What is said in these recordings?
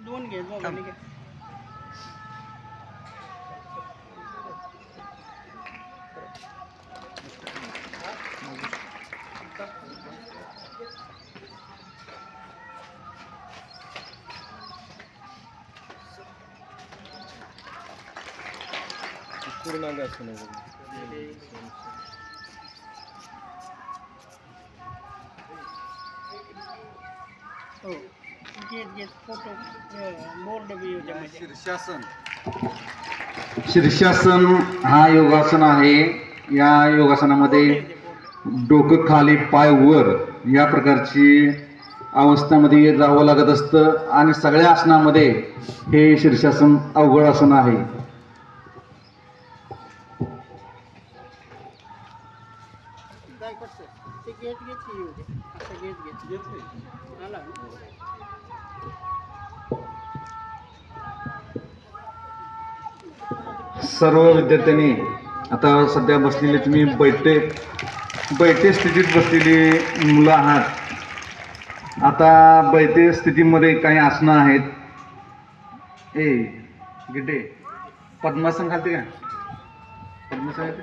दोन घे दोघांनी घे. पूर्ण असं नाही हो. घेत घेत फोटो बोर्ड बी होते मध्ये शीर्षासन. शीर्षासन हा योगासन आहे. या योगासनामध्ये डोकं खाली पाय वर या प्रकारची अवस्थेमध्ये राहावं लागत असतं आणि सगळ्या आसनामध्ये हे शीर्षासन अवघड आसन आहे. काय कसं ते घेत घेत की येऊ दे असं घेत घेत आला सर्व विद्यार्थ्यांनी आता सध्या बसलेले तुम्ही बैठे बैठे स्थितीत बसलेली मुलं आहात. आता बैठे स्थितीमध्ये काही आसनं आहेत. ए गिड्डे पद्मासन घालते का? पद्मासन येते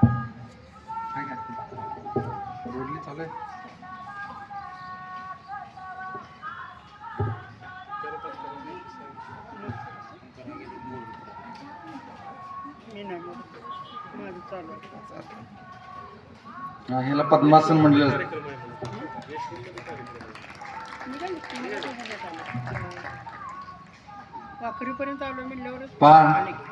मी नाही. माझं चालू आहे हा, ह्याला पद्मासन म्हणलं जातं. मी काय सांगत आलो. वाखरीपर्यंत आलो म्हणल्यावरच. आले की.